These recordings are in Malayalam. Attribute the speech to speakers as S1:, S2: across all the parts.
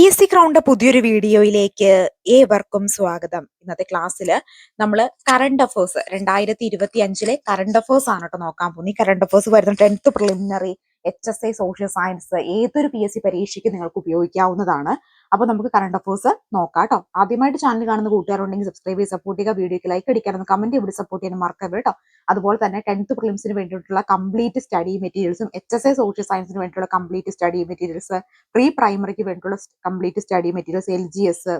S1: പി എസ് സി പുതിയൊരു വീഡിയോയിലേക്ക് ഏവർക്കും സ്വാഗതം. ഇന്നത്തെ ക്ലാസ്സിൽ നമ്മൾ കറണ്ട് അഫേഴ്സ് രണ്ടായിരത്തി ഇരുപത്തി അഞ്ചിലെ കറണ്ട് അഫേഴ്സ് ആണ് കേട്ടോ നോക്കാൻ പോകുന്നത് ഈ കറണ്ട് അഫേഴ്സ് വരുന്ന tenth preliminary H S I social science ഏതൊരു പി എസ് സി പരീക്ഷയ്ക്ക് നിങ്ങൾക്ക് ഉപയോഗിക്കാവുന്നതാണ്. അപ്പൊ നമുക്ക് കറണ്ട് അഫേഴ്സ് നോക്കാം കേട്ടോ ആദ്യമായിട്ട് ചാനൽ കാണുന്ന കൂട്ടുകാരുണ്ടെങ്കിൽ സബ്സ്ക്രൈബ് ചെയ്ത് സപ്പോർട്ട് ചെയ്യുക വീഡിയോക്ക് ലൈക്ക് അടിക്കാനും കമന്റ് ഇവിടെ സപ്പോർട്ട് ചെയ്യാൻ മറക്കരുത് കേട്ടോ. അതുപോലെ തന്നെ ടെൻത്ത് പ്രിലിംസിന് വേണ്ടിയിട്ടുള്ള കംപ്ലീറ്റ് സ്റ്റഡി മെറ്റീരിയൽസും എച്ച് എസ് ഐ സോഷ്യൽ സയൻസിന് വേണ്ടിയിട്ടുള്ള കംപ്ലീറ്റ് സ്റ്റഡി മെറ്റീരിയൽസ് പ്രീ പ്രൈമറിക്ക് വേണ്ടിയിട്ടുള്ള complete study materials L G S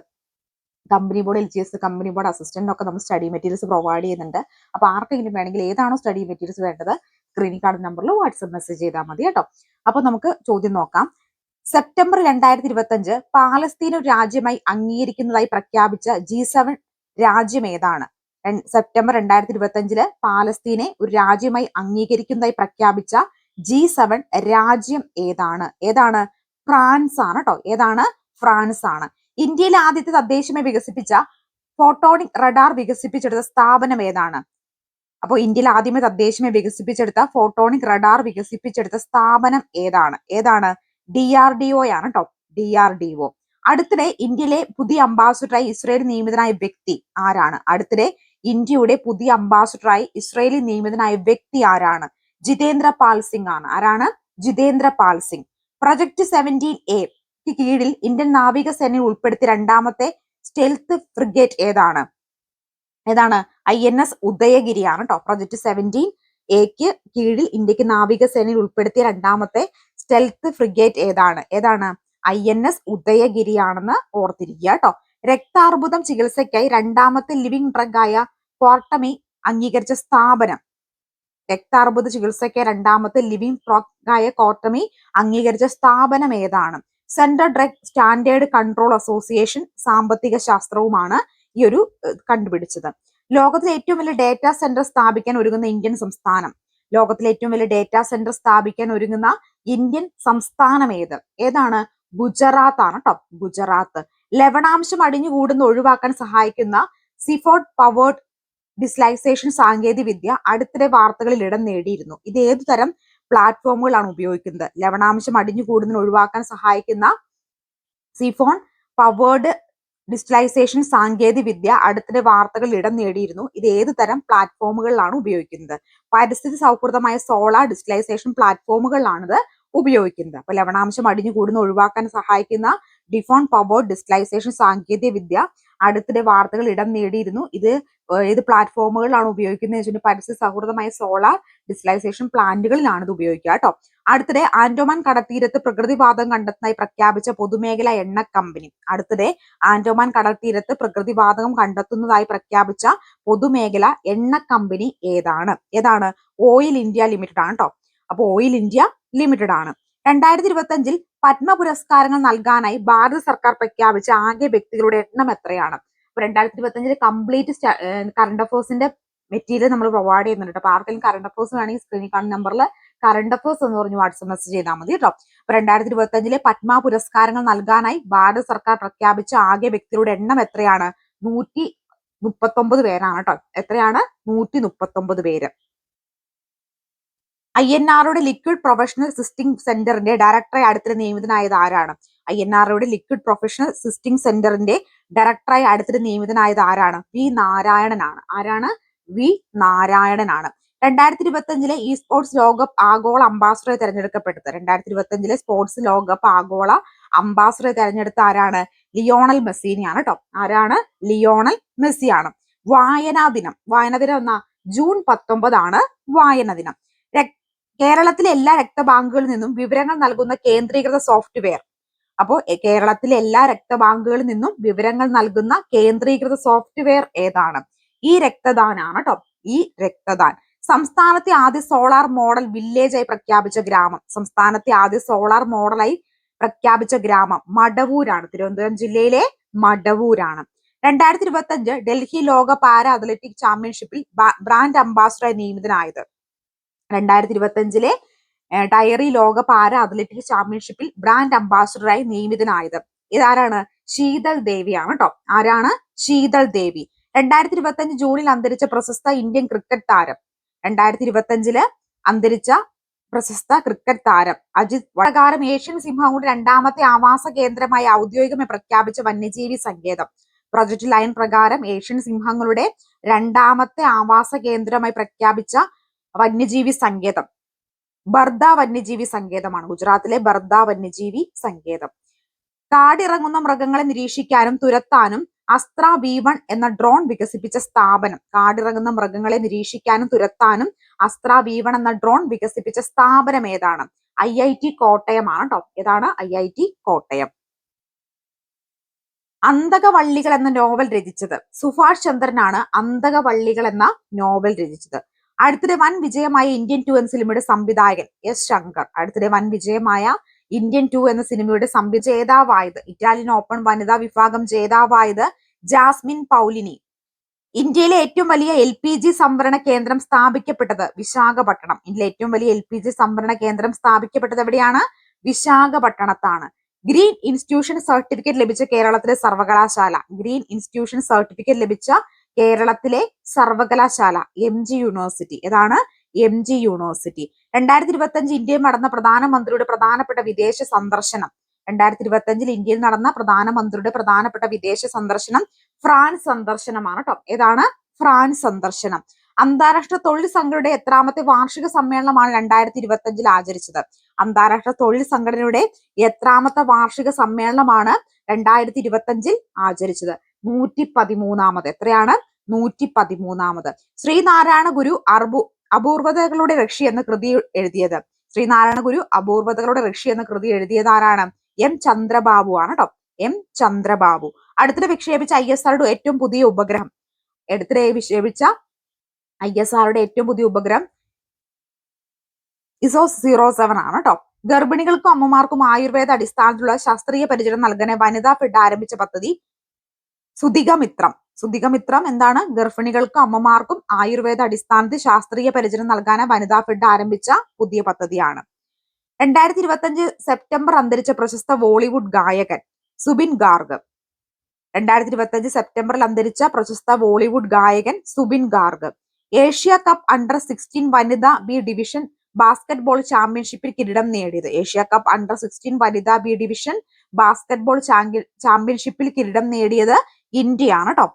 S1: company board L G S company board assistant ഒക്കെ നമ്മൾ സ്റ്റഡി മെറ്റീരിയൽസ് പ്രൊവൈഡ് ചെയ്യുന്നുണ്ട്. അപ്പൊ ആർക്കെങ്കിലും വേണമെങ്കിൽ ഏതാണോ സ്റ്റഡി മെറ്റീരിയൽസ് വേണ്ടത് സ്ക്രീനിൽ കാണുന്ന നമ്പറിൽ വാട്സപ്പ് മെസ്സേജ് ചെയ്താൽ മതി കേട്ടോ. അപ്പൊ നമുക്ക് ചോദ്യം നോക്കാം. സെപ്റ്റംബർ രണ്ടായിരത്തി ഇരുപത്തി അഞ്ച് പാലസ്തീൻ ഒരു രാജ്യമായി അംഗീകരിക്കുന്നതായി പ്രഖ്യാപിച്ച ജി സെവൻ രാജ്യം ഏതാണ്? സെപ്റ്റംബർ രണ്ടായിരത്തി ഇരുപത്തി അഞ്ചിൽ പാലസ്തീനെ ഒരു രാജ്യമായി അംഗീകരിക്കുന്നതായി പ്രഖ്യാപിച്ച ജി സെവൻ രാജ്യം ഏതാണ്? ഏതാണ്? ഫ്രാൻസ് ആണ് കേട്ടോ. ഏതാണ്? ഫ്രാൻസ് ആണ് ഇന്ത്യയിലെ ആദ്യത്തെ തദ്ദേശമായി വികസിപ്പിച്ച ഫോട്ടോണിക് റഡാർ വികസിപ്പിച്ചെടുത്ത സ്ഥാപനം ഏതാണ്? അപ്പോൾ ഇന്ത്യയിൽ ആദ്യമേ തദ്ദേശീയമായി വികസിപ്പിച്ചെടുത്ത ഫോട്ടോണിക് റഡാർ വികസിപ്പിച്ചെടുത്ത സ്ഥാപനം ഏതാണ്? ഏതാണ്? ഡി ആർ ഡി ഒ ആണ് കേട്ടോ ഡി ആർ ഡി ഒ അടുത്തിടെ ഇന്ത്യയിലെ പുതിയ അംബാസിഡറായി ഇസ്രയേൽ നിയമിതനായ വ്യക്തി ആരാണ്? അടുത്തിടെ ഇന്ത്യയുടെ പുതിയ അംബാസിഡറായി ഇസ്രയേലി നിയമിതനായ വ്യക്തി ആരാണ്? ജിതേന്ദ്ര പാൽ സിംഗ് ആണ്. ആരാണ്? Jitendra Pal Singh. Project seventeen A കീഴിൽ ഇന്ത്യൻ നാവികസേനയിൽ ഉൾപ്പെടുത്തിയ രണ്ടാമത്തെ സ്റ്റെൽത്ത് ഫ്രിഗേറ്റ് ഏതാണ്? ഏതാണ്? ഐ എൻ എസ് ഉദയഗിരിയാണ് കേട്ടോ പ്രൊജക്ട് സെവന്റീൻ എക്ക് കീഴിൽ ഇന്ത്യയ്ക്ക് നാവികസേനയിൽ ഉൾപ്പെടുത്തിയ രണ്ടാമത്തെ സ്റ്റെൽത്ത് ഫ്രിഗേറ്റ് ഏതാണ്? ഏതാണ്? ഐ എൻ എസ് ഉദയഗിരിയാണെന്ന് ഓർത്തിരിക്കുക കേട്ടോ രക്താർബുദം ചികിത്സയ്ക്കായി രണ്ടാമത്തെ ലിവിംഗ് ഡ്രഗ് ആയ കോർട്ടമി അംഗീകരിച്ച സ്ഥാപനം. രക്താർബുദ ചികിത്സയ്ക്ക് രണ്ടാമത്തെ ലിവിംഗ് ഡ്രഗ് കോർട്ടമി അംഗീകരിച്ച സ്ഥാപനം ഏതാണ്? Central drug standard control association സാമ്പത്തിക ശാസ്ത്രവുമാണ്. ഈ ഒരു കണ്ടുപിടിച്ചത്. ലോകത്തിലെ ഏറ്റവും വലിയ ഡേറ്റാ സെന്റർ സ്ഥാപിക്കാൻ ഒരുങ്ങുന്ന ഇന്ത്യൻ സംസ്ഥാനം. ലോകത്തിലെ ഏറ്റവും വലിയ ഡേറ്റാ സെന്റർ സ്ഥാപിക്കാൻ ഒരുങ്ങുന്ന ഇന്ത്യൻ സംസ്ഥാനം ഏത്? ഏതാണ്? ഗുജറാത്ത് ആണ് കേട്ടോ ഗുജറാത്ത്. ലവണാംശം അടിഞ്ഞു കൂടുന്ന ഒഴിവാക്കാൻ സഹായിക്കുന്ന സിഫോർഡ് പവേർഡ് ഡിസ്ലൈസേഷൻ സാങ്കേതിക വിദ്യ അടുത്തിടെ വാർത്തകളിൽ ഇടം നേടിയിരുന്നു. ഇത് ഏതു തരം പ്ലാറ്റ്ഫോമുകളാണ് ഉപയോഗിക്കുന്നത്? ലവണാംശം അടിഞ്ഞു അടിഞ്ഞുകൂടുന്നതിന് ഒഴിവാക്കാൻ സഹായിക്കുന്ന സിഫോൺ പവേർഡ് ഡിജിറ്റലൈസേഷൻ സാങ്കേതിക വിദ്യ അടുത്തിടെ വാർത്തകളിൽ ഇടം നേടിയിരുന്നു. ഇത് ഏത് തരം പ്ലാറ്റ്ഫോമുകളിലാണ് ഉപയോഗിക്കുന്നത്? പരിസ്ഥിതി സൗഹൃദമായ സോളാർ ഡിജിറ്റലൈസേഷൻ പ്ലാറ്റ്ഫോമുകളിലാണിത് ഉപയോഗിക്കുന്നത്. അപ്പൊ ലവണാംശം അടിഞ്ഞു കൂടുന്ന ഒഴിവാക്കാൻ സഹായിക്കുന്ന ഡിഫോൺ പവർ ഡിജിറ്റലൈസേഷൻ സാങ്കേതിക വിദ്യ അടുത്തിടെ വാർത്തകൾ ഇടം നേടിയിരുന്നു. ഇത് ഏത് പ്ലാറ്റ്ഫോമുകളിലാണ് ഉപയോഗിക്കുന്നത് വെച്ചിട്ടുണ്ടെങ്കിൽ പരിസ്ഥിതി സൗഹൃദമായ സോളാർ ഡിജിറ്റലൈസേഷൻ പ്ലാന്റുകളിലാണ് ഇത് ഉപയോഗിക്കുക കേട്ടോ. അടുത്തിടെ ആൻഡോമാൻ കടൽത്തീരത്ത് പ്രകൃതിവാദം കണ്ടെത്തുന്നതായി പ്രഖ്യാപിച്ച പൊതുമേഖല എണ്ണ കമ്പനി. അടുത്തിടെ ആൻഡോമാൻ കടൽത്തീരത്ത് പ്രകൃതിവാതകം കണ്ടെത്തുന്നതായി പ്രഖ്യാപിച്ച പൊതുമേഖല എണ്ണ കമ്പനി ഏതാണ്? ഏതാണ്? ഓയിൽ ഇന്ത്യ ലിമിറ്റഡ് ആണ് കേട്ടോ. അപ്പൊ ഓയിൽ ഇന്ത്യ ലിമിറ്റഡ് ആണ് രണ്ടായിരത്തി ഇരുപത്തി അഞ്ചിൽ പത്മ പുരസ്കാരങ്ങൾ നൽകാനായി ഭാരത സർക്കാർ പ്രഖ്യാപിച്ച ആകെ വ്യക്തികളുടെ എണ്ണം എത്രയാണ്? രണ്ടായിരത്തി ഇരുപത്തി അഞ്ചിൽ കംപ്ലീറ്റ് കറണ്ട് അഫേഴ്സിന്റെ മെറ്റീരിയൽ നമ്മൾ പ്രൊവൈഡ് ചെയ്യുന്നുണ്ട് അപ്പൊ ആർക്കെങ്കിലും കറണ്ട് അഫേഴ്സ് വേണമെങ്കിൽ സ്ക്രീനിൽ കാണുന്ന നമ്പറിൽ കറണ്ട് അഫേഴ്സ് എന്ന് പറഞ്ഞ് വാട്സ്ആപ്പ് മെസ്സേജ് ചെയ്താൽ മതി കേട്ടോ. അപ്പൊ രണ്ടായിരത്തി ഇരുപത്തി അഞ്ചിലെ പത്മ പുരസ്കാരങ്ങൾ നൽകാനായി ഭാരത സർക്കാർ പ്രഖ്യാപിച്ച ആകെ വ്യക്തികളുടെ എണ്ണം എത്രയാണ്? നൂറ്റി മുപ്പത്തൊമ്പത് പേരാണ് കേട്ടോ. എത്രയാണ്? നൂറ്റി മുപ്പത്തൊമ്പത് പേര്. ഐ എൻ ആറുടെ ലിക്വിഡ് പ്രൊഫഷണൽ സിസ്റ്റിംഗ് സെന്ററിന്റെ ഡയറക്ടറായി അടുത്ത നിയമിതനായത് ആരാണ്? ഐ എൻ ആറുടെ ലിക്വിഡ് പ്രൊഫഷണൽ സിസ്റ്റിംഗ് സെന്ററിന്റെ ഡയറക്ടറായി അടുത്ത നിയമിതനായത് ആരാണ്? വി നാരായണനാണ്. ആരാണ്? വി നാരായണനാണ്. രണ്ടായിരത്തി ഇരുപത്തി അഞ്ചിലെ ഇ സ്പോർട്സ് ലോകകപ്പ് ആഗോള അംബാസഡറെ തെരഞ്ഞെടുക്കപ്പെട്ടത്. രണ്ടായിരത്തി ഇരുപത്തി അഞ്ചിലെ സ്പോർട്സ് ലോകകപ്പ് ആഗോള അംബാസഡറെ തെരഞ്ഞെടുത്ത ആരാണ്? ലിയോണൽ മെസ്സിനെയാണ് കേട്ടോ ആരാണ്? ലിയോണൽ മെസ്സിയാണ്. വായനാ ദിനം. വായനാ ദിനം എന്നാ? ജൂൺ പത്തൊമ്പതാണ് വായന ദിനം. കേരളത്തിലെ എല്ലാ രക്തബാങ്കുകളിൽ നിന്നും വിവരങ്ങൾ നൽകുന്ന കേന്ദ്രീകൃത സോഫ്റ്റ്വെയർ. അപ്പോൾ കേരളത്തിലെ എല്ലാ രക്തബാങ്കുകളിൽ നിന്നും വിവരങ്ങൾ നൽകുന്ന കേന്ദ്രീകൃത സോഫ്റ്റ്വെയർ ഏതാണ്? ഈ രക്തദാനാണ് കേട്ടോ ഈ രക്തദാൻ. സംസ്ഥാനത്തെ ആദ്യ സോളാർ മോഡൽ വില്ലേജായി പ്രഖ്യാപിച്ച ഗ്രാമം. സംസ്ഥാനത്തെ ആദ്യ സോളാർ മോഡലായി പ്രഖ്യാപിച്ച ഗ്രാമം മടവൂരാണ്. തിരുവനന്തപുരം ജില്ലയിലെ മടവൂരാണ്. രണ്ടായിരത്തി ഇരുപത്തി അഞ്ച് ഡൽഹി ലോക പാര അത്ലറ്റിക് ചാമ്പ്യൻഷിപ്പിൽ ബ്രാൻഡ് അംബാസഡറായി നിയമിതനായത്. രണ്ടായിരത്തി ഇരുപത്തി അഞ്ചിലെ ഡയറി ലോക പാര അത്ലറ്റിക് ചാമ്പ്യൻഷിപ്പിൽ ബ്രാൻഡ് അംബാസിഡറായി നിയമിതനായത്. ഇതാരാണ്? ശീതൾ ദേവിയാണ് കേട്ടോ ആരാണ്? ശീതൾ ദേവി. രണ്ടായിരത്തി ഇരുപത്തി അഞ്ച് ജൂണിൽ അന്തരിച്ച പ്രശസ്ത ഇന്ത്യൻ ക്രിക്കറ്റ് താരം. രണ്ടായിരത്തി ഇരുപത്തി അഞ്ചിൽ അന്തരിച്ച പ്രശസ്ത ക്രിക്കറ്റ് താരം. അജിത് പ്രകാരം ഏഷ്യൻ സിംഹങ്ങളുടെ രണ്ടാമത്തെ ആവാസ കേന്ദ്രമായി ഔദ്യോഗികമായി പ്രഖ്യാപിച്ച വന്യജീവി സങ്കേതം. പ്രൊജക്ട് ലൈൻ പ്രകാരം ഏഷ്യൻ സിംഹങ്ങളുടെ രണ്ടാമത്തെ ആവാസ കേന്ദ്രമായി പ്രഖ്യാപിച്ച വന്യജീവി സങ്കേതം. ബർദ വന്യജീവി സങ്കേതമാണ്. ഗുജറാത്തിലെ ബർദ വന്യജീവി സങ്കേതം. കാടിറങ്ങുന്ന മൃഗങ്ങളെ നിരീക്ഷിക്കാനും തുരത്താനും അസ്ത്ര ബീവൺ വൺ എന്ന ഡ്രോൺ വികസിപ്പിച്ച സ്ഥാപനം. കാടിറങ്ങുന്ന മൃഗങ്ങളെ നിരീക്ഷിക്കാനും തുരത്താനും അസ്ത്ര ബീവൺ വൺ എന്ന ഡ്രോൺ വികസിപ്പിച്ച സ്ഥാപനം ഏതാണ്? ഐ ഐ ടി കോട്ടയമാണ് കേട്ടോ ഏതാണ്? I I T Kottayam. അന്തകവള്ളികൾ എന്ന നോവൽ രചിച്ചത്. സുഭാഷ് ചന്ദ്രനാണ് അന്തകവള്ളികൾ എന്ന നോവൽ രചിച്ചത്. അടുത്തിടെ വൻ വിജയമായ ഇന്ത്യൻ ടു എന്ന സിനിമയുടെ സംവിധായകൻ എസ് ശങ്കർ. അടുത്തിടെ വൻ വിജയമായ ഇന്ത്യൻ ടു എന്ന സിനിമയുടെ സംവി ജേതാവായത് ഇറ്റാലിയൻ ഓപ്പൺ വനിതാ വിഭാഗം ജേതാവായത് ജാസ്മിൻ പൗലിനി. ഇന്ത്യയിലെ ഏറ്റവും വലിയ എൽ പി ജി സംഭരണ കേന്ദ്രം സ്ഥാപിക്കപ്പെട്ടത് വിശാഖപട്ടണം. ഇന്ത്യയിലെ ഏറ്റവും വലിയ എൽ പി ജി സംഭരണ കേന്ദ്രം സ്ഥാപിക്കപ്പെട്ടത് എവിടെയാണ്? വിശാഖപട്ടണത്താണ്. ഗ്രീൻ ഇൻസ്റ്റിറ്റ്യൂഷൻ സർട്ടിഫിക്കറ്റ് ലഭിച്ച കേരളത്തിലെ സർവകലാശാല. ഗ്രീൻ ഇൻസ്റ്റിറ്റ്യൂഷൻ സർട്ടിഫിക്കറ്റ് ലഭിച്ച കേരളത്തിലെ സർവകലാശാല എം ജി യൂണിവേഴ്സിറ്റി ഏതാണ്? എം ജി യൂണിവേഴ്സിറ്റി രണ്ടായിരത്തി ഇരുപത്തി അഞ്ച് ഇന്ത്യയിൽ നടന്ന പ്രധാനമന്ത്രിയുടെ പ്രധാനപ്പെട്ട വിദേശ സന്ദർശനം. രണ്ടായിരത്തി ഇരുപത്തി അഞ്ചിൽ ഇന്ത്യയിൽ നടന്ന പ്രധാനമന്ത്രിയുടെ പ്രധാനപ്പെട്ട വിദേശ സന്ദർശനം ഫ്രാൻസ് സന്ദർശനമാണ് കേട്ടോ ഏതാണ്? ഫ്രാൻസ് സന്ദർശനം. അന്താരാഷ്ട്ര തൊഴിൽ സംഘടനയുടെ എത്രാമത്തെ വാർഷിക സമ്മേളനമാണ് രണ്ടായിരത്തി ഇരുപത്തി അഞ്ചിൽ ആചരിച്ചത്. അന്താരാഷ്ട്ര തൊഴിൽ സംഘടനയുടെ എത്രാമത്തെ വാർഷിക സമ്മേളനമാണ് രണ്ടായിരത്തി ഇരുപത്തി അഞ്ചിൽ ആചരിച്ചത്. നൂറ്റി പതിമൂന്നാമത് എത്രയാണ്? നൂറ്റി പതിമൂന്നാമത് ശ്രീനാരായണ ഗുരു അർബു അപൂർവതകളുടെ രക്ഷി എന്ന കൃതി എഴുതിയത്. ശ്രീനാരായണ ഗുരു അപൂർവതകളുടെ രക്ഷി എന്ന കൃതി എഴുതിയത് ആരാണ്? എം ചന്ദ്രബാബു ആണ് കേട്ടോ എം ചന്ദ്രബാബു. അടുത്തിടെ വിക്ഷേപിച്ച ഐ എസ് ആറുടെ ഏറ്റവും പുതിയ ഉപഗ്രഹം. അടുത്തിടെ വിക്ഷേപിച്ച ഐ എസ് ആറുടെ ഏറ്റവും പുതിയ ഉപഗ്രഹം ഇസോ സീറോ സെവൻ ആണ് കേട്ടോ ഗർഭിണികൾക്കും അമ്മമാർക്കും ആയുർവേദ അടിസ്ഥാനത്തിലുള്ള ശാസ്ത്രീയ പരിചരണം നൽകാൻ വനിതാ ഫെഡ് ആരംഭിച്ച പദ്ധതി സുതികമിത്രം സുധികമിത്രം എന്താണ്? ഗർഭിണികൾക്കും അമ്മമാർക്കും ആയുർവേദ അടിസ്ഥാനത്തിൽ ശാസ്ത്രീയ പരിചരണം നൽകാൻ വനിതാ ഫെഡ് ആരംഭിച്ച പുതിയ പദ്ധതിയാണ്. രണ്ടായിരത്തി ഇരുപത്തി സെപ്റ്റംബർ അന്തരിച്ച പ്രശസ്ത ബോളിവുഡ് ഗായകൻ സുബിൻ ഗാർഗ്. രണ്ടായിരത്തി ഇരുപത്തി അഞ്ച് സെപ്റ്റംബറിൽ അന്തരിച്ച പ്രശസ്ത ബോളിവുഡ് ഗായകൻ Zubeen Garg. Asia cup under sixteen വനിതാ ബി ഡിവിഷൻ ബാസ്കറ്റ്ബോൾ ചാമ്പ്യൻഷിപ്പിൽ കിരീടം നേടിയത്. ഏഷ്യ കപ്പ് അണ്ടർ സിക്സ്റ്റീൻ വനിതാ ബി ഡിവിഷൻ ബാസ്കറ്റ്ബോൾ ചാമ്പ്യൻഷിപ്പിൽ കിരീടം നേടിയത് ഇന്ത്യയാണ് കേട്ടോ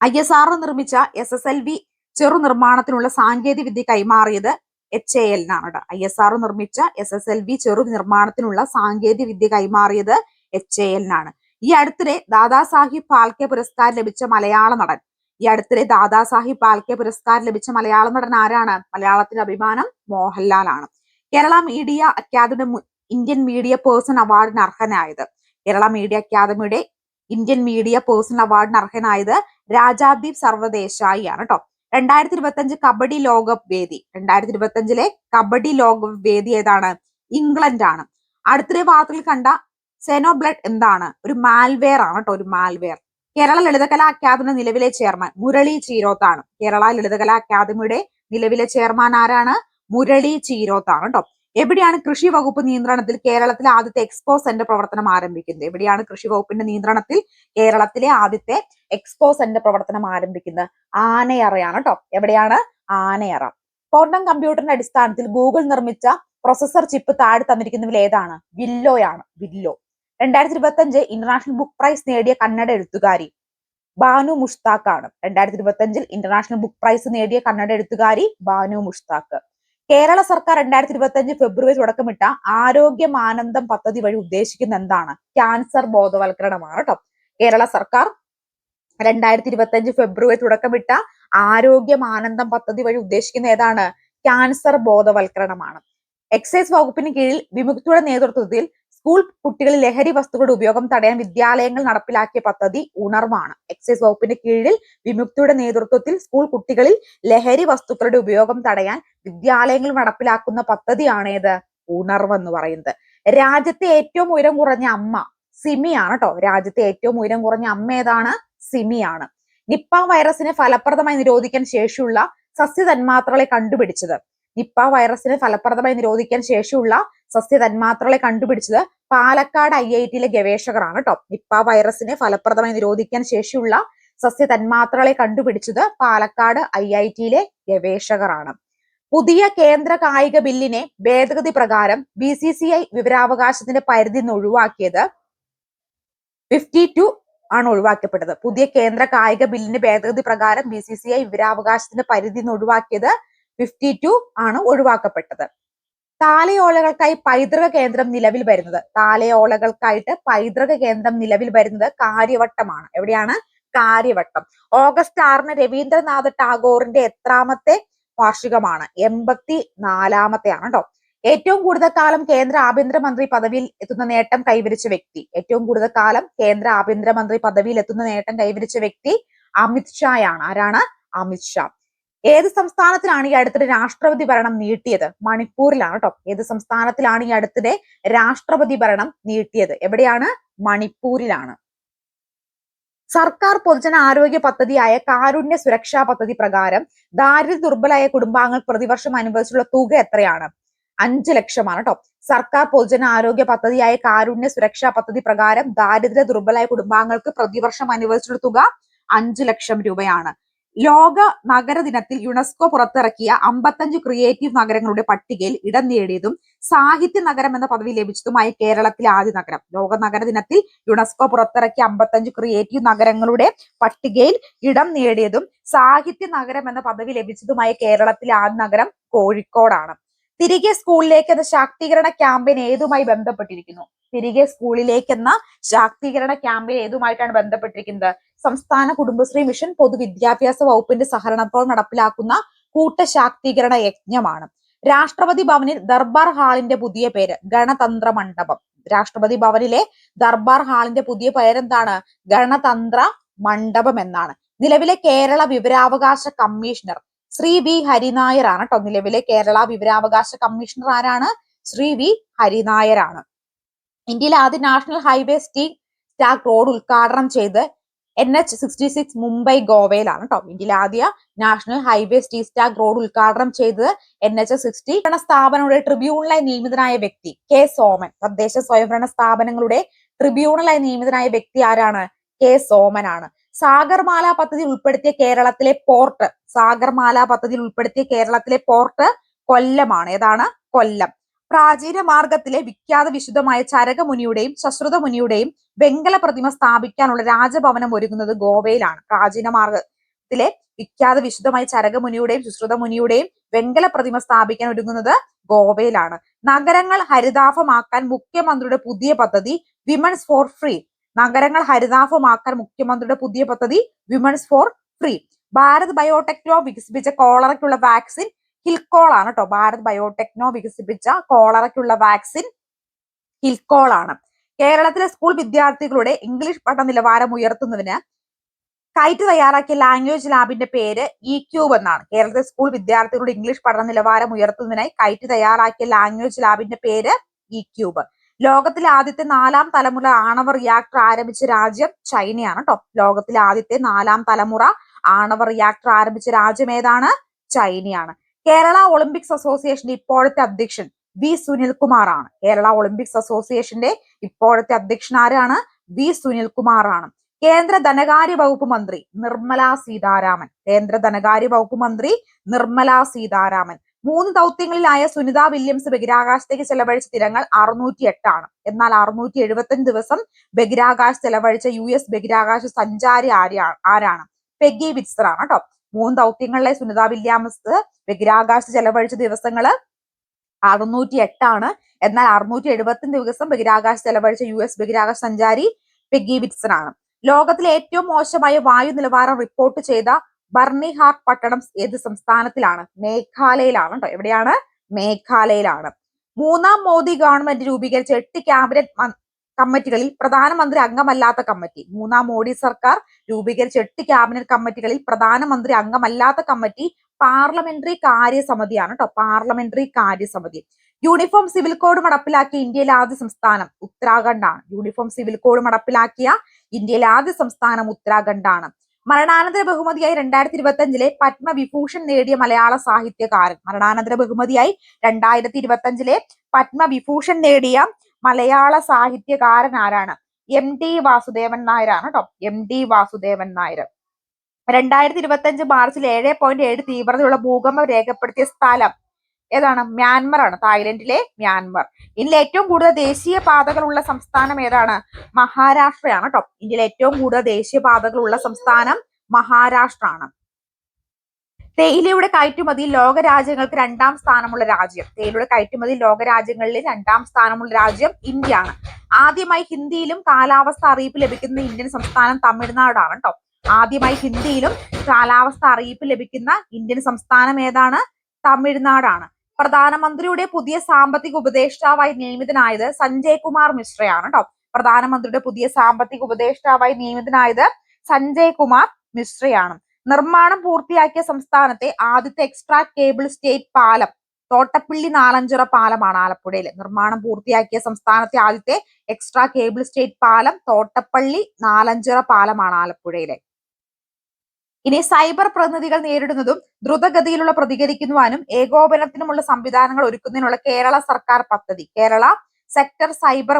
S1: ഐ എസ് ആർ നിർമ്മിച്ച എസ് എസ് എൽ വി ചെറു നിർമ്മാണത്തിനുള്ള സാങ്കേതിക വിദ്യ കൈമാറിയത് എച്ച് എ എല്ലിനാണ് കേട്ടോ ഐ എസ് ആർ നിർമ്മിച്ച എസ് എസ് എൽ വി ചെറു നിർമ്മാണത്തിനുള്ള സാങ്കേതിക വിദ്യ കൈമാറിയത് എച്ച് എ എല്ലിനാണ് ഈ അടുത്തിടെ ദാദാസാഹിബ് ഫാൽക്കെ പുരസ്കാരം ലഭിച്ച മലയാള നടൻ. ഈ അടുത്തിടെ ദാദാസാഹിബ് ഫാൽക്കെ പുരസ്കാരം ലഭിച്ച മലയാള നടൻ ആരാണ്? മലയാളത്തിന്റെ അഭിമാനം മോഹൻലാലാണ് Kerala media academy Indian media person അവാർഡിന് അർഹനായത് കേരള മീഡിയ അക്കാദമിയുടെ ഇന്ത്യൻ മീഡിയ പേഴ്സണൽ അവാർഡിന് അർഹനായത് രാജാദീപ് സർവദേശായി ആണ് കേട്ടോ. രണ്ടായിരത്തി ഇരുപത്തി അഞ്ച് കബഡി ലോകകപ്പ് വേദി രണ്ടായിരത്തി ഇരുപത്തി അഞ്ചിലെ കബഡി ലോകകപ്പ് വേദി ഏതാണ്? ഇംഗ്ലണ്ട് ആണ് അടുത്ത വാർത്തയിൽ കണ്ട സെനോബ്ലഡ് എന്താണ്? ഒരു മാൽവെയർ ആണ് കേട്ടോ ഒരു മാൽവെയർ. കേരള ലളിതകലാ അക്കാദമി നിലവിലെ ചെയർമാൻ മുരളി ചീരോത്താണ്. കേരള ലളിതകലാ അക്കാദമിയുടെ നിലവിലെ ചെയർമാൻ ആരാണ്? മുരളി ചീരോത്താണ് കേട്ടോ. എവിടെയാണ് കൃഷി വകുപ്പ് നിയന്ത്രണത്തിൽ കേരളത്തിലെ ആദ്യത്തെ എക്സ്പോ സെന്റർ പ്രവർത്തനം ആരംഭിക്കുന്നത്? എവിടെയാണ് കൃഷി വകുപ്പിന്റെ നിയന്ത്രണത്തിൽ കേരളത്തിലെ ആദ്യത്തെ എക്സ്പോ സെന്റർ പ്രവർത്തനം ആരംഭിക്കുന്നത്? ആനയറയാണ് കേട്ടോ എവിടെയാണ്? ആനയറ. ക്വാണ്ടം കമ്പ്യൂട്ടറിന്റെ അടിസ്ഥാനത്തിൽ ഗൂഗിൾ നിർമ്മിച്ച പ്രൊസസർ ചിപ്പ് താഴെ തന്നിരിക്കുന്നതിൽ ഏതാണ്? വില്ലോയാണ്. വില്ലോ. രണ്ടായിരത്തി ഇരുപത്തി അഞ്ച് ഇന്റർനാഷണൽ ബുക്ക് പ്രൈസ് നേടിയ കന്നഡ എഴുത്തുകാരി ബാനു മുഷ്താഖ് ആണ് രണ്ടായിരത്തി ഇരുപത്തി അഞ്ചിൽ ഇന്റർനാഷണൽ ബുക്ക് പ്രൈസ് നേടിയ കന്നഡ എഴുത്തുകാരി ബാനു മുഷ്താഖ്. കേരള സർക്കാർ രണ്ടായിരത്തി ഇരുപത്തി അഞ്ച് ഫെബ്രുവരി തുടക്കമിട്ട ആരോഗ്യമാനന്ദം പദ്ധതി വഴി ഉദ്ദേശിക്കുന്ന എന്താണ്? ക്യാൻസർ ബോധവൽക്കരണമാണ് കേട്ടോ കേരള സർക്കാർ രണ്ടായിരത്തി ഇരുപത്തി അഞ്ച് ഫെബ്രുവരി തുടക്കമിട്ട ആരോഗ്യമാനന്ദം പദ്ധതി വഴി ഉദ്ദേശിക്കുന്ന ഏതാണ്? ക്യാൻസർ ബോധവൽക്കരണമാണ്. എക്സൈസ് വകുപ്പിന് കീഴിൽ വിമുക്തിയുടെ നേതൃത്വത്തിൽ സ്കൂൾ കുട്ടികളിൽ ലഹരി വസ്തുക്കളുടെ ഉപയോഗം തടയാൻ വിദ്യാലയങ്ങൾ നടപ്പിലാക്കിയ പദ്ധതി ഉണർവാണ്. എക്സൈസ് വകുപ്പിന്റെ കീഴിൽ വിമുക്തിയുടെ നേതൃത്വത്തിൽ സ്കൂൾ കുട്ടികളിൽ ലഹരി വസ്തുക്കളുടെ ഉപയോഗം തടയാൻ വിദ്യാലയങ്ങൾ നടപ്പിലാക്കുന്ന പദ്ധതിയാണ് ഏത് ഉണർവ് എന്ന് പറയുന്നത്. രാജ്യത്തെ ഏറ്റവും ഉയരം കുറഞ്ഞ അമ്മ സിമിയാണ് കേട്ടോ രാജ്യത്തെ ഏറ്റവും ഉയരം കുറഞ്ഞ അമ്മ ഏതാണ്? സിമിയാണ്. നിപ്പ വൈറസിനെ ഫലപ്രദമായി നിരോധിക്കാൻ ശേഷിയുള്ള സസ്യ തന്മാത്രകളെ കണ്ടുപിടിച്ചത്. നിപ്പ വൈറസിനെ ഫലപ്രദമായി നിരോധിക്കാൻ ശേഷിയുള്ള സസ്യ തന്മാത്രകളെ കണ്ടുപിടിച്ചത് പാലക്കാട് ഐ ഐ ടിയിലെ ഗവേഷകരാണ് കേട്ടോ നിപ്പ വൈറസിനെ ഫലപ്രദമായി നിരോധിക്കാൻ ശേഷിയുള്ള സസ്യ തന്മാത്രകളെ കണ്ടുപിടിച്ചത് പാലക്കാട് ഐ ഐ ടിയിലെ ഗവേഷകരാണ്. പുതിയ കേന്ദ്ര കായിക ബില്ലിനെ ഭേദഗതി പ്രകാരം ബി സി സി ഐ വിവരാവകാശത്തിന്റെ പരിധി നിന്ന് ഒഴിവാക്കിയത് ഫിഫ്റ്റി ടു ആണ് ഒഴിവാക്കപ്പെട്ടത്. പുതിയ കേന്ദ്ര കായിക ബില്ലിന്റെ ഭേദഗതി പ്രകാരം ബി സി സി ഐ വിവരാവകാശത്തിന്റെ പരിധി നിന്ന് ഒഴിവാക്കിയത് ഫിഫ്റ്റി ടു ആണ് ഒഴിവാക്കപ്പെട്ടത്. താലയോലകൾക്കായി പൈതൃക കേന്ദ്രം നിലവിൽ വരുന്നത്. താലയോലകൾക്കായിട്ട് പൈതൃക കേന്ദ്രം നിലവിൽ വരുന്നത് കാര്യവട്ടമാണ്. എവിടെയാണ്? കാര്യവട്ടം. ഓഗസ്റ്റ് ആറിന് രവീന്ദ്രനാഥ് ടാഗോറിന്റെ എത്രാമത്തെ വാർഷികമാണ്. എൺപത്തി നാലാമത്തെയാണ് കേട്ടോ ഏറ്റവും കൂടുതൽ കാലം കേന്ദ്ര ആഭ്യന്തരമന്ത്രി പദവിയിൽ എത്തുന്ന നേട്ടം കൈവരിച്ച വ്യക്തി. ഏറ്റവും കൂടുതൽ കാലം കേന്ദ്ര ആഭ്യന്തരമന്ത്രി പദവിയിൽ എത്തുന്ന നേട്ടം കൈവരിച്ച വ്യക്തി അമിത് ഷായാണ്. ആരാണ്? അമിത് ഷാ. ഏത് സംസ്ഥാനത്തിലാണ് ഈ അടുത്തിടെ രാഷ്ട്രപതി ഭരണം നീട്ടിയത്? മണിപ്പൂരിലാണ് കേട്ടോ ഏത് സംസ്ഥാനത്തിലാണ് ഈ അടുത്തിടെ രാഷ്ട്രപതി ഭരണം നീട്ടിയത്? എവിടെയാണ്? മണിപ്പൂരിലാണ്. സർക്കാർ പൊതുജന ആരോഗ്യ പദ്ധതിയായ കാരുണ്യ സുരക്ഷാ പദ്ധതി പ്രകാരം ദാരിദ്ര്യ ദുർബലായ കുടുംബാംഗങ്ങൾ പ്രതിവർഷം അനുവദിച്ചുള്ള തുക എത്രയാണ്? അഞ്ച് ലക്ഷമാണ് കേട്ടോ സർക്കാർ പൊതുജന ആരോഗ്യ പദ്ധതിയായ കാരുണ്യ സുരക്ഷാ പദ്ധതി പ്രകാരം ദാരിദ്ര്യ ദുർബലായ കുടുംബാംഗങ്ങൾക്ക് പ്രതിവർഷം അനുവദിച്ചുള്ള തുക അഞ്ചു ലക്ഷം രൂപയാണ്. ലോക നഗര ദിനത്തിൽ യുനെസ്കോ പുറത്തിറക്കിയ അമ്പത്തഞ്ച് ക്രിയേറ്റീവ് നഗരങ്ങളുടെ പട്ടികയിൽ ഇടം നേടിയതും സാഹിത്യ നഗരം എന്ന പദവി ലഭിച്ചതുമായ കേരളത്തിലെ ആദ്യ നഗരം. ലോക നഗര ദിനത്തിൽ യുനെസ്കോ പുറത്തിറക്കിയ അമ്പത്തഞ്ച് ക്രിയേറ്റീവ് നഗരങ്ങളുടെ പട്ടികയിൽ ഇടം നേടിയതും സാഹിത്യ നഗരം എന്ന പദവി ലഭിച്ചതുമായ കേരളത്തിലെ ആദ്യ നഗരം കോഴിക്കോടാണ്. തിരികെ സ്കൂളിലേക്ക് എന്ന ശാക്തീകരണ ക്യാമ്പയിൻ ഏതുമായി ബന്ധപ്പെട്ടിരിക്കുന്നു? തിരികെ സ്കൂളിലേക്ക് എന്ന ശാക്തീകരണ ക്യാമ്പയിൻ ഏതുമായിട്ടാണ് ബന്ധപ്പെട്ടിരിക്കുന്നത്? സംസ്ഥാന കുടുംബശ്രീ മിഷൻ പൊതുവിദ്യാഭ്യാസ വകുപ്പിന്റെ സഹകരണത്തോടെ നടപ്പിലാക്കുന്ന കൂട്ടശാക്തീകരണ യജ്ഞമാണ്. രാഷ്ട്രപതി ഭവനിൽ ദർബാർ ഹാളിന്റെ പുതിയ പേര് ഗണതന്ത്ര മണ്ഡപം. രാഷ്ട്രപതി ഭവനിലെ ദർബാർ ഹാളിന്റെ പുതിയ പേരെന്താണ്? ഗണതന്ത്ര മണ്ഡപം എന്നാണ്. നിലവിലെ കേരള വിവരാവകാശ കമ്മീഷണർ ശ്രീ വി ഹരിനായർ ആണ് കേട്ടോ നിലവിലെ കേരള വിവരാവകാശ കമ്മീഷണർ ആരാണ്? ശ്രീ വി ഹരിനായരാണ് ഇന്ത്യയിലെ ആദ്യ നാഷണൽ ഹൈവേ സ്റ്റീ റോഡ് ഉദ്ഘാടനം ചെയ്ത് N H sixty six Mumbai ഗോവയിലാണ് കേട്ടോ ഇന്ത്യയിലെ ആദ്യ നാഷണൽ ഹൈവേ സ്റ്റീ സ്റ്റാക്ക് റോഡ് ഉദ്ഘാടനം ചെയ്തത് എൻ എച്ച് സിക്സ്റ്റി ഭരണ സ്ഥാപനങ്ങളുടെ ട്രിബ്യൂണലായി നിയമിതനായ വ്യക്തി കെ സോമൻ. തദ്ദേശ സ്വയംഭരണ സ്ഥാപനങ്ങളുടെ ട്രിബ്യൂണലായി നിയമിതനായ വ്യക്തി ആരാണ്? കെ സോമനാണ്. സാഗർമാല പദ്ധതി ഉൾപ്പെടുത്തിയ കേരളത്തിലെ പോർട്ട് സാഗർമാല പദ്ധതിയിൽ ഉൾപ്പെടുത്തിയ കേരളത്തിലെ പോർട്ട് കൊല്ലമാണ്. ഏതാണ്? കൊല്ലം. പ്രാചീന മാർഗത്തിലെ വിഖ്യാത വിശുദ്ധമായ ചരകമുനിയുടെയും ശശ്രുത മുനിയുടെയും വെങ്കല പ്രതിമ സ്ഥാപിക്കാനുള്ള രാജഭവനം ഒരുങ്ങുന്നത് ഗോവയിലാണ്. പ്രാചീന മാർഗത്തിലെ വിഖ്യാത വിശുദ്ധമായ ചരകമുനിയുടെയും ശുശ്രുത മുനിയുടെയും വെങ്കല പ്രതിമ സ്ഥാപിക്കാൻ ഒരുങ്ങുന്നത് ഗോവയിലാണ്. നഗരങ്ങൾ ഹരിതാഭമാക്കാൻ മുഖ്യമന്ത്രിയുടെ പുതിയ പദ്ധതി വിമൻസ് ഫോർ ഫ്രീ നഗരങ്ങൾ ഹരിതാഭമാക്കാൻ മുഖ്യമന്ത്രിയുടെ പുതിയ പദ്ധതി വിമൻസ് ഫോർ ഫ്രീ ഭാരത് ബയോടെക്നോ വികസിപ്പിച്ച കോളറയ്ക്കുള്ള വാക്സിൻ ഹിൽക്കോൾ ആണ് കേട്ടോ ഭാരത് ബയോടെക്നോ വികസിപ്പിച്ച കോളറയ്ക്കുള്ള വാക്സിൻ ഹിൽക്കോൾ ആണ് കേരളത്തിലെ സ്കൂൾ വിദ്യാർത്ഥികളുടെ ഇംഗ്ലീഷ് പഠന നിലവാരം ഉയർത്തുന്നതിന് കൈറ്റ് തയ്യാറാക്കിയ ലാംഗ്വേജ് ലാബിന്റെ പേര് ഇ ക്യൂബ് എന്നാണ്. കേരളത്തിലെ സ്കൂൾ വിദ്യാർത്ഥികളുടെ ഇംഗ്ലീഷ് പഠന നിലവാരം ഉയർത്തുന്നതിനായി കൈറ്റ് തയ്യാറാക്കിയ ലാംഗ്വേജ് ലാബിന്റെ പേര് ഇ ക്യൂബ് ലോകത്തിലെ ആദ്യത്തെ നാലാം തലമുറ ആണവ റിയാക്ടർ ആരംഭിച്ച രാജ്യം ചൈനയാണ് കേട്ടോ ലോകത്തിലെ ആദ്യത്തെ നാലാം തലമുറ ആണവ റിയാക്ടർ ആരംഭിച്ച രാജ്യം ഏതാണ്? ചൈനയാണ്. കേരള ഒളിമ്പിക്സ് അസോസിയേഷന്റെ ഇപ്പോഴത്തെ അധ്യക്ഷൻ വി സുനിൽകുമാറാണ്. കേരള ഒളിമ്പിക്സ് അസോസിയേഷന്റെ ഇപ്പോഴത്തെ അധ്യക്ഷൻ ആരാണ്? വി സുനിൽകുമാറാണ്. കേന്ദ്ര ധനകാര്യ വകുപ്പ് മന്ത്രി നിർമ്മല സീതാരാമൻ. കേന്ദ്ര ധനകാര്യ വകുപ്പ് മന്ത്രി നിർമ്മല സീതാരാമൻ. മൂന്ന് ദൗത്യങ്ങളിലായ സുനിത വില്യംസ് ബഹിരാകാശത്തേക്ക് ചെലവഴിച്ച തിരങ്ങൾ അറുന്നൂറ്റി എട്ടാണ് എന്നാൽ അറുന്നൂറ്റി എഴുപത്തഞ്ച് ദിവസം ബഹിരാകാശ ചെലവഴിച്ച യു എസ് ബഹിരാകാശ സഞ്ചാരി ആരാണ് ആരാണ്? പെഗി വിറ്റ്സർ ആണ് കേട്ടോ. മൂന്ന് ദൗത്യങ്ങളിലെ സുനിത വില്യാമസ് ബഹിരാകാശ ചെലവഴിച്ച ദിവസങ്ങൾ അറുന്നൂറ്റി എട്ടാണ് എന്നാൽ അറുന്നൂറ്റി എഴുപത്തി ദിവസം ബഹിരാകാശ ചെലവഴിച്ച യു എസ് ബഹിരാകാശ സഞ്ചാരി പെഗി വിറ്റ്സൺ ആണ് ലോകത്തിലെ ഏറ്റവും മോശമായ വായു നിലവാരം റിപ്പോർട്ട് ചെയ്ത ബർണിഹാർട്ട് പട്ടണം ഏത് സംസ്ഥാനത്തിലാണ്? മേഘാലയയിലാണ് കേട്ടോ എവിടെയാണ്? മേഘാലയയിലാണ്. മൂന്നാം മോദി ഗവൺമെന്റ് രൂപീകരിച്ച എട്ട് ക്യാബിനറ്റ് കമ്മിറ്റികളിൽ പ്രധാനമന്ത്രി അംഗമല്ലാത്ത കമ്മിറ്റി. മൂന്നാം മോഡി സർക്കാർ രൂപീകരിച്ച എട്ട് ക്യാബിനറ്റ് കമ്മിറ്റികളിൽ പ്രധാനമന്ത്രി അംഗമല്ലാത്ത കമ്മിറ്റി പാർലമെന്ററി കാര്യസമിതിയാണ് കേട്ടോ പാർലമെന്ററി കാര്യസമിതി. യൂണിഫോം സിവിൽ കോഡ് നടപ്പിലാക്കിയ ഇന്ത്യയിലെ ആദ്യ സംസ്ഥാനം ഉത്തരാഖണ്ഡാണ്. യൂണിഫോം സിവിൽ കോഡ് നടപ്പിലാക്കിയ ഇന്ത്യയിലെ ആദ്യ സംസ്ഥാനം ഉത്തരാഖണ്ഡാണ്. മരണാനന്തര ബഹുമതിയായി രണ്ടായിരത്തി ഇരുപത്തി അഞ്ചിലെ പത്മവിഭൂഷൺ നേടിയ മലയാള സാഹിത്യകാരൻ. മരണാനന്തര ബഹുമതിയായി രണ്ടായിരത്തി ഇരുപത്തി അഞ്ചിലെ പത്മവിഭൂഷൺ നേടിയ മലയാള സാഹിത്യകാരൻ ആരാണ്? എം ടി വാസുദേവൻ നായരാണ് കേട്ടോ എം ടി വാസുദേവൻ നായർ. രണ്ടായിരത്തി ഇരുപത്തി അഞ്ച് മാർച്ചിൽ ഏഴ് പോയിന്റ് ഏഴ് തീവ്രതയുള്ള ഭൂകമ്പം രേഖപ്പെടുത്തിയ സ്ഥലം ഏതാണ്? മ്യാൻമർ ആണ്. തായ്ലൻഡിലെ മ്യാൻമർ. ഇന്ത്യയിൽ ഏറ്റവും കൂടുതൽ ദേശീയ പാതകളുള്ള സംസ്ഥാനം ഏതാണ്? മഹാരാഷ്ട്രയാണ് കേട്ടോ ഇന്ത്യയിൽ ഏറ്റവും കൂടുതൽ ദേശീയ പാതകളുള്ള സംസ്ഥാനം മഹാരാഷ്ട്ര ആണ് തേയിലയുടെ കയറ്റുമതി ലോകരാജ്യങ്ങൾക്ക് രണ്ടാം സ്ഥാനമുള്ള രാജ്യം. തേയിലയുടെ കയറ്റുമതി ലോകരാജ്യങ്ങളിൽ രണ്ടാം സ്ഥാനമുള്ള രാജ്യം ഇന്ത്യ ആണ് ആദ്യമായി ഹിന്ദിയിലും കാലാവസ്ഥ അറിയിപ്പ് ലഭിക്കുന്ന ഇന്ത്യൻ സംസ്ഥാനം തമിഴ്നാടാണ് കേട്ടോ ആദ്യമായി ഹിന്ദിയിലും കാലാവസ്ഥ അറിയിപ്പ് ലഭിക്കുന്ന ഇന്ത്യൻ സംസ്ഥാനം ഏതാണ്? തമിഴ്നാടാണ്. പ്രധാനമന്ത്രിയുടെ പുതിയ സാമ്പത്തിക ഉപദേഷ്ടാവായി നിയമിതനായത് സഞ്ജയ് കുമാർ മിശ്രയാണ് കേട്ടോ പ്രധാനമന്ത്രിയുടെ പുതിയ സാമ്പത്തിക ഉപദേഷ്ടാവായി നിയമിതനായത് സഞ്ജയ് കുമാർ മിശ്രയാണ്. നിർമ്മാണം പൂർത്തിയാക്കിയ സംസ്ഥാനത്തെ ആദ്യത്തെ എക്സ്ട്രാ കേബിൾ സ്റ്റേറ്റ് പാലം. തോട്ടപ്പള്ളി നാലഞ്ചിറ പാലമാണ് ആലപ്പുഴയിൽ നിർമ്മാണം പൂർത്തിയാക്കിയ സംസ്ഥാനത്തെ ആദ്യത്തെ എക്സ്ട്രാ കേബിൾ സ്റ്റേറ്റ് പാലം തോട്ടപ്പള്ളി നാലഞ്ചിറ പാലമാണ് ആലപ്പുഴയിലെ. ഇനി സൈബർ പ്രതിനിധികൾ നേരിടുന്നതും ദ്രുതഗതിയിലുള്ള പ്രതികരിക്കുവാനും ഏകോപനത്തിനുമുള്ള സംവിധാനങ്ങൾ ഒരുക്കുന്നതിനുള്ള കേരള സർക്കാർ പദ്ധതി. Kerala sector cyber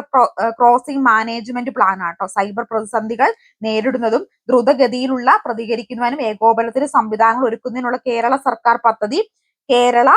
S1: crossing management plan ആട്ടോ. സൈബർ പ്രതിസന്ധികൾ നേരിടുന്നതും ദ്രുതഗതിയിലുള്ള പ്രതികരിക്കുന്നതിനും ഏകോപനത്തിന് സംവിധാനങ്ങൾ ഒരുക്കുന്നതിനുള്ള കേരള സർക്കാർ പദ്ധതി Kerala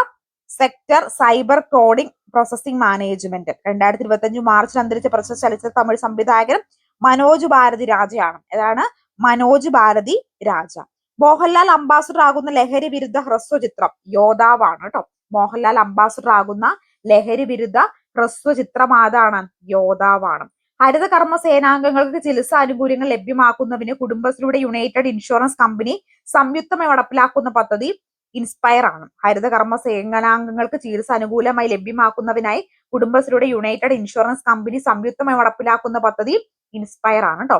S1: sector cyber coding processing management. രണ്ടായിരത്തി ഇരുപത്തി അഞ്ച് മാർച്ചിൽ അന്തരിച്ച പ്രശസ്ത ചലച്ചിത്ര തമിഴ് സംവിധായകൻ മനോജ് ഭാരതി രാജയാണ്. ഏതാണ് മനോജ് ഭാരതി രാജ. മോഹൻലാൽ അംബാസിഡർ ആകുന്ന ലഹരി വിരുദ്ധ ഹ്രസ്വചിത്രം യോദ്ധാവാണ് കേട്ടോ. മോഹൻലാൽ അംബാസിഡർ ആകുന്ന ലഹരി വിരുദ്ധ ഹ്രസ്വചിത്രം ആതാണ് യോദ്ധാവാണ്. ഹരിത കർമ്മ സേനാംഗങ്ങൾക്ക് ചികിത്സ ആനുകൂല്യങ്ങൾ ലഭ്യമാക്കുന്നതിന് കുടുംബശ്രീയുടെ യുണൈറ്റഡ് ഇൻഷുറൻസ് കമ്പനി സംയുക്തമായി നടപ്പിലാക്കുന്ന പദ്ധതി ഇൻസ്പയർ ആണ്. ഹരിത കർമ്മ സേനാംഗങ്ങൾക്ക് ചികിത്സ അനുകൂലമായി ലഭ്യമാക്കുന്നതിനായി കുടുംബശ്രീയുടെ യുണൈറ്റഡ് ഇൻഷുറൻസ് കമ്പനി സംയുക്തമായി നടപ്പിലാക്കുന്ന പദ്ധതി ഇൻസ്പയർ ആണ് കേട്ടോ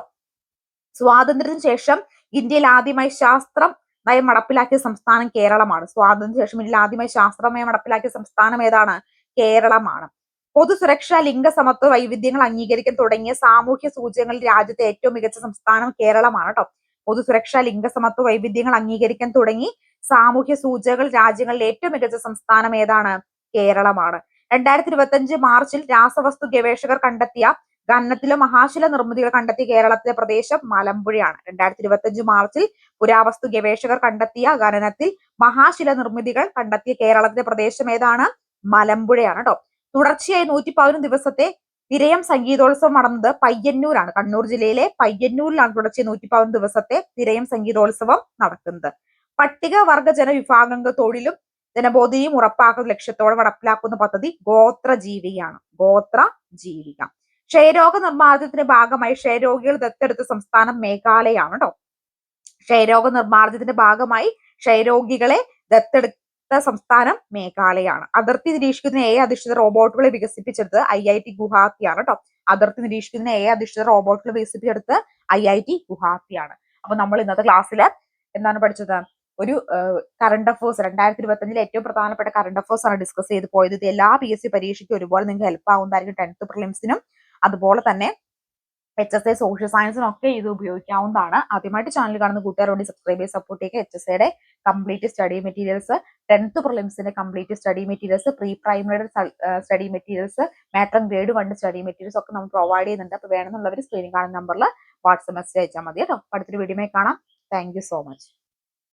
S1: സ്വാതന്ത്ര്യത്തിന് ശേഷം ഇന്ത്യയിൽ ആദ്യമായി ശാസ്ത്രം നയം നടപ്പിലാക്കിയ സംസ്ഥാനം കേരളമാണ്. സ്വാതന്ത്ര്യത്തിന് ശേഷം ഇന്ത്യയിൽ ആദ്യമായി ശാസ്ത്രമയം നടപ്പിലാക്കിയ സംസ്ഥാനം ഏതാണ്? കേരളമാണ്. പൊതുസുരക്ഷ ലിംഗസമത്വ വൈവിധ്യങ്ങൾ അംഗീകരിക്കാൻ തുടങ്ങിയ സാമൂഹ്യ സൂചകങ്ങളിൽ രാജ്യത്തെ ഏറ്റവും മികച്ച സംസ്ഥാനം കേരളമാണ് കേട്ടോ പൊതുസുരക്ഷ ലിംഗസമത്വ വൈവിധ്യങ്ങൾ അംഗീകരിക്കാൻ തുടങ്ങി സാമൂഹ്യ സൂചകങ്ങൾ രാജ്യങ്ങളിൽ ഏറ്റവും മികച്ച സംസ്ഥാനം ഏതാണ്? കേരളമാണ്. രണ്ടായിരത്തി ഇരുപത്തി അഞ്ച് മാർച്ചിൽ രാസവസ്തു ഗവേഷകർ കണ്ടെത്തിയ ഖനനത്തിലെ മഹാശില നിർമ്മിതികൾ കണ്ടെത്തിയ കേരളത്തിലെ പ്രദേശം മലമ്പുഴയാണ്. രണ്ടായിരത്തി ഇരുപത്തി അഞ്ച് മാർച്ചിൽ പുരാവസ്തു ഗവേഷകർ കണ്ടെത്തിയ ഖനനത്തിൽ മഹാശില നിർമ്മിതികൾ കണ്ടെത്തിയ കേരളത്തിലെ പ്രദേശം ഏതാണ്? മലമ്പുഴയാണ് കേട്ടോ തുടർച്ചയായി നൂറ്റി പതിനൊന്ന് ദിവസത്തെ തിരയം സംഗീതോത്സവം നടന്നത് പയ്യന്നൂരാണ്. കണ്ണൂർ ജില്ലയിലെ പയ്യന്നൂരിലാണ് തുടർച്ചയായി നൂറ്റി പതിനൊന്ന് ദിവസത്തെ തിരയം സംഗീതോത്സവം നടക്കുന്നത്. പട്ടികവർഗ ജനവിഭാഗങ്ങൾ തൊഴിലും ജനബോധിയും ഉറപ്പാക്കുന്ന ലക്ഷ്യത്തോടെ നടപ്പിലാക്കുന്ന പദ്ധതി ഗോത്ര ജീവികയാണ് ഗോത്ര ജീവിക. ക്ഷയരോഗ നിർമ്മാർജനത്തിന്റെ ഭാഗമായി ക്ഷയരോഗികൾ ദത്തെടുത്ത സംസ്ഥാനം മേഘാലയാണ് കേട്ടോ ക്ഷയരോഗ നിർമ്മാർജനത്തിന്റെ ഭാഗമായി ക്ഷയരോഗികളെ ദത്തെടുത്ത സംസ്ഥാനം മേഘാലയാണ്. അതിർത്തി നിരീക്ഷിക്കുന്ന എ അധിഷ്ഠിത റോബോട്ടുകളെ വികസിപ്പിച്ചെടുത്ത് ഐ ഐ ടി ഗുവാഹത്തിയാണ് കേട്ടോ അതിർത്തി നിരീക്ഷിക്കുന്ന എ അധിഷ്ഠിത റോബോട്ടുകൾ വികസിപ്പിച്ചെടുത്ത് ഐ ഐ ടി ഗുവാഹത്തിയാണ്. അപ്പൊ നമ്മൾ ഇന്നത്തെ ക്ലാസ്സിൽ എന്താണ് പഠിച്ചത്? ഒരു കറണ്ട് അഫേഴ്സ് രണ്ടായിരത്തി ഇരുപത്തി അഞ്ചിലെ ഏറ്റവും പ്രധാനപ്പെട്ട കറണ്ട് അഫേഴ്സ് ആണ് ഡിസ്കസ് ചെയ്ത് പോയത്. ഇത് എല്ലാ പി എസ് സി പരീക്ഷയ്ക്കും ഒരുപോലെ നിങ്ങൾക്ക് ഹെൽപ്പ് ആവുന്നതായിരിക്കും. ടെൻത്ത് പ്രിലിംസിനും അതുപോലെ തന്നെ എച്ച് എസ് എ സോഷ്യൽ സയൻസിനും ഒക്കെ ഇത് ഉപയോഗിക്കാവുന്നതാണ്. ആദ്യമായിട്ട് ചാനൽ കാണുന്ന കൂട്ടുകാരോട് സബ്സ്ക്രൈബ് ചെയ്ത് സപ്പോർട്ട് ചെയ്യുക. എച്ച് എസ് എയുടെ കംപ്ലീറ്റ് സ്റ്റഡി മെറ്റീരിയൽസ് ടെൻത്ത് പ്രിലിംസിന്റെ കംപ്ലീറ്റ് സ്റ്റഡി മെറ്റീരിയൽസ് പ്രീ പ്രൈമറിയുടെ സ്റ്റഡി മെറ്റീരിയൽസ് മാത്രം ഗ്രേഡ് വൺ സ്റ്റഡി മെറ്റീരിയൽസ് ഒക്കെ നമ്മൾ പ്രൊവൈഡ് ചെയ്യുന്നുണ്ട്. അപ്പോൾ വേണമെന്നുള്ളവർ സ്ക്രീനിൽ കാണുന്ന നമ്പറിൽ വാട്സ്ആപ്പ് മെസ്സേജ് അയച്ചാൽ മതി കേട്ടോ. അടുത്തൊരു വീഡിയോ കാണാം. Thank so much